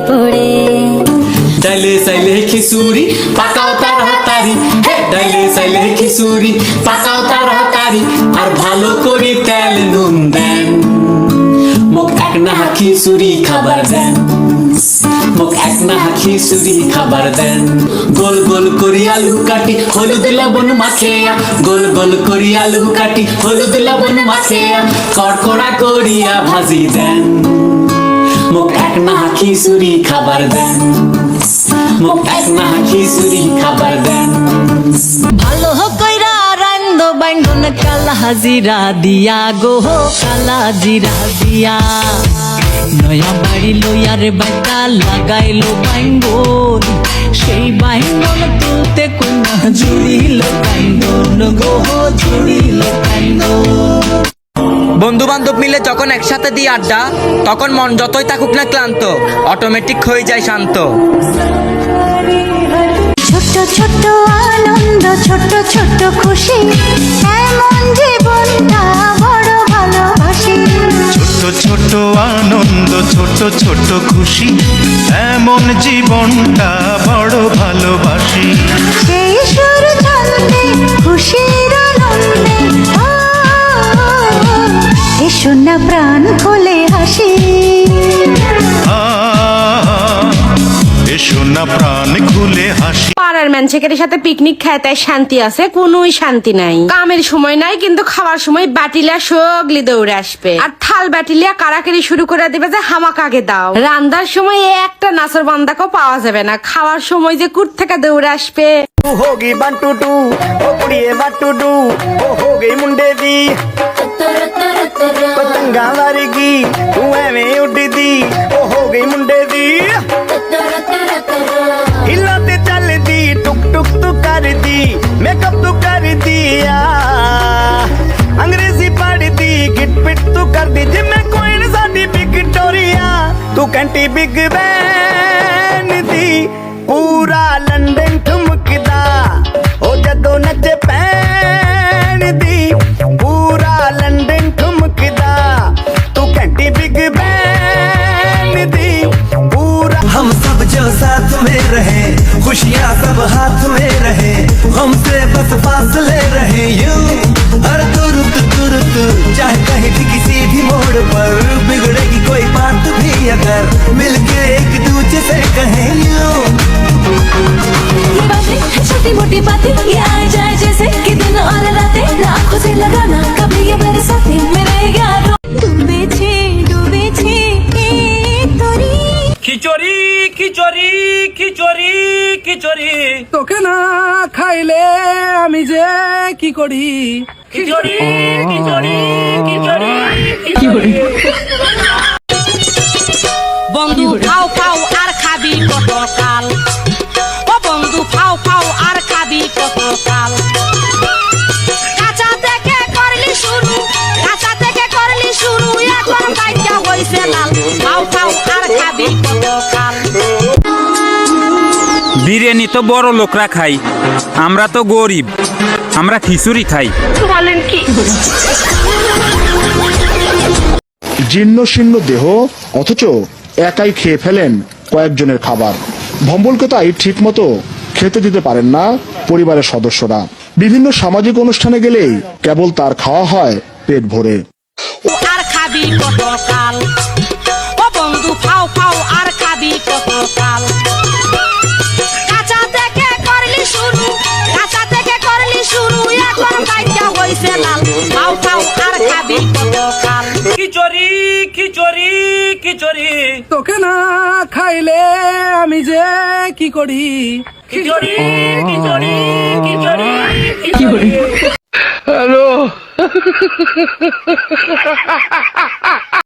পড়ে। ডাইলে সাইলে খিচুড়ি পাকাও তার হাতারি। হে, ডাইলে সাইলে খিচুড়ি পাকাও তার হাতারি। আর ভালো করে তেল নুন দেন। মোক এক না খিচুড়ি খাবার দেন। মোক এক না খিচুড়ি খাবার দেন। গোল গোল করি আলু কাটি হলুদ লবণ মাখিয়া। গোল গোল করি আলু কাটি হলুদ লবণ মাখিয়া। কড়কড়া করিয়া ভাজি দেন। মোক এক না খিচুড়ি খাবার দেন। মোক এক না খিচুড়ি খাবার দেন। ভালো কইরা রান্দ বাইন্দন কালা হাজিরা দিয়া গো কালা জিরা দিয়া। নয়া বাড়ি লইয়ার বাইটা লাগাইলো বাইঙ্গন সেই বাইঙ্গন তুলতে কন্যা জুড়িল বাইঙ্গন গো বান্ধব মিলে যখন একসাথে দিই আড্ডা তখন মন যতই থাকুক না ক্লান্ত অটোমেটিক হয়ে যায় শান্ত। ছোট্ট ছোট্ট আনন্দ ছোট্ট ছোট্ট খুশি এমন জীবনটা বড় ভালোবাসি। ছোট্ট ছোট্ট আনন্দ ছোট্ট ছোট্ট খুশি এমন জীবনটা বড় ভালোবাসি হ্যান্ডশেকের সাথে পিকনিক খেতে শান্তি আছে কোনোই শান্তি নাই কামের সময় নাই কিন্তু খাওয়ার সময় বাটিলা সগলি দৌড়ে আসবে আর থাল বাটিলিয়া কারাকারি শুরু করে দেবে যে হামাক আগে দাও রান্দার সময় একটা নাচর বান্দাকেও পাওয়া যাবে না খাওয়ার সময় যে কুট থেকে দৌড়ে আসবে होगी वन टू टू ओ कुड़िए वन टू टू ओ दिया अंग्रेज़ी पढ़ती गिटपिट तू कर दी जिम में जिम्मे कोइन बिग टोरिया। तू कंटी बिग बैन दी, पूरा लंदन ठुमकदा। ओ जदो नचे पैन दी, पूरा लंदन ठुमकदा। तू कंटी बिग बैन दी, पूरा हम सब जो साथ में रहे खुशियाँ सब हाथ में रहे हमसे बस फासले रहे यू। हर तुरुत तुरंत चाहे कहीं भी किसी भी मोड़ पर बिगड़ेगी कोई बात भी अगर मिलके एक दूसरे से कहें बातें छोटी मोटी बातें, ये आ जाए। খিচুড়ি খিচুড়ি খিচুড়ি। তোকে না খাইলে আমি যে কি করি? খিচুড়ি খিচুড়ি খিচুড়ি বন্ধু খাও খাও আর খাবি কত কাল? তো বড় লোকরা খাই। আমরা তো গরিব। আমরা খিচুড়ি খাই। জীর্ণ শীর্ণ দেহ অথচ একাই খেয়ে ফেলেন কয়েকজনের খাবার। ভম্বলকে তাই ঠিক মতো খেতে দিতে পারেন না পরিবারের সদস্যরা। বিভিন্ন সামাজিক অনুষ্ঠানে গেলেই কেবল তার খাওয়া হয় পেট ভরে। আর খাবি কত কাল? আর খাবি কত কাল খিচুড়ি খিচুড়ি খিচুড়ি। তোকে না খাইলে আমি যে কি করি? খিচুড়ি খিচুড়ি খিচুড়ি হ্যালো